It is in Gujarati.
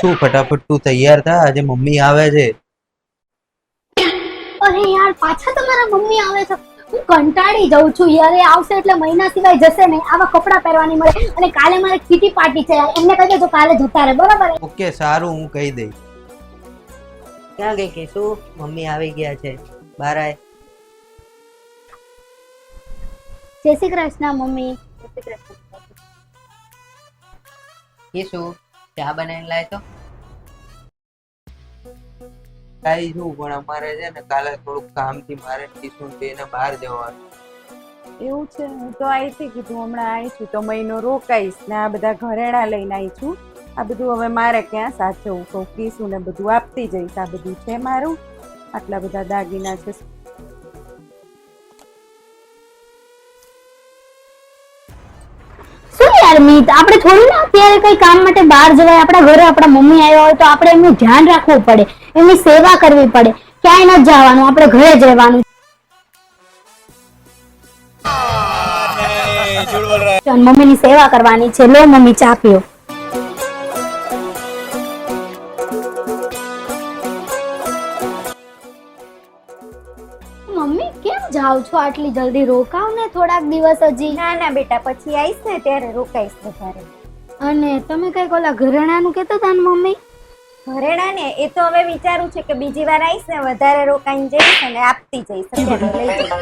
શું ફટાફટ તું તૈયાર થા. આજે મમ્મી આવે છે. અરે યાર પાછા તમારા મમ્મી આવે છે. હું કંટાળી જઉં છું યાર. એ આવશે એટલે મહિના સિવાય જશે નહીં. આવા કપડાં પહેરવાની મળે. અને કાલે મારે કીટી પાર્ટી છે. યાર એમને કહી દેજો કાલે જતા રહે. બરાબર? ઓકે સારું હું કહી દઈશ. ક્યાં ગઈ કે શું મમ્મી આવી ગયા છે. બહાર આય. જય શ્રી કૃષ્ણ મમ્મી. કે શું ચા બનાવીને લાય તો? કાંઈ શું પણ અમારે છે ને કાલે થોડુંક કામથી મારે ટીસુન બેને બહાર જવાનું. એવું છે? હું તો આવી હતી કીધું હમણાં આવી છું તો મહિનો રોકાઈશ ને આ બધા ઘરેણા લઈને આવી છું. આ બધું હવે મારે ક્યાં સાચવવું? કહું કીશું ને બધું આપતી જઈશ આ બધું છે મારું? આટલા બધા દાગીના છે યાર મિત આપણે થોડી ના અત્યારે કઈ કામ માટે બહાર જવાય? આપણા ઘરે આપણા મમ્મી આવ્યા હોય તો આપણે એમનું ધ્યાન રાખવું પડે એમની સેવા કરવી પડે. ક્યાંય ન જવાનું આપણે ઘરે જ રહેવાનું. મમ્મીની સેવા કરવાની છે. લો મમ્મી ચા પીઓ. મમ્મી કેમ જાવ છો આટલી જલ્દી રોકાવ? થોડાક દિવસ હજી. ના ના બેટા પછી આવીશ ને ત્યારે રોકાઈશ વધારે. અને તમે કંઈક ઓલા ઘરેણાનું કહેતા હતા ને મમ્મી? ઘરેણા ને એ તો હવે વિચારું છે કે બીજી વાર આવીશ ને વધારે રોકાઈને જઈશ અને આપતી જઈશ. લઈ જઈશ.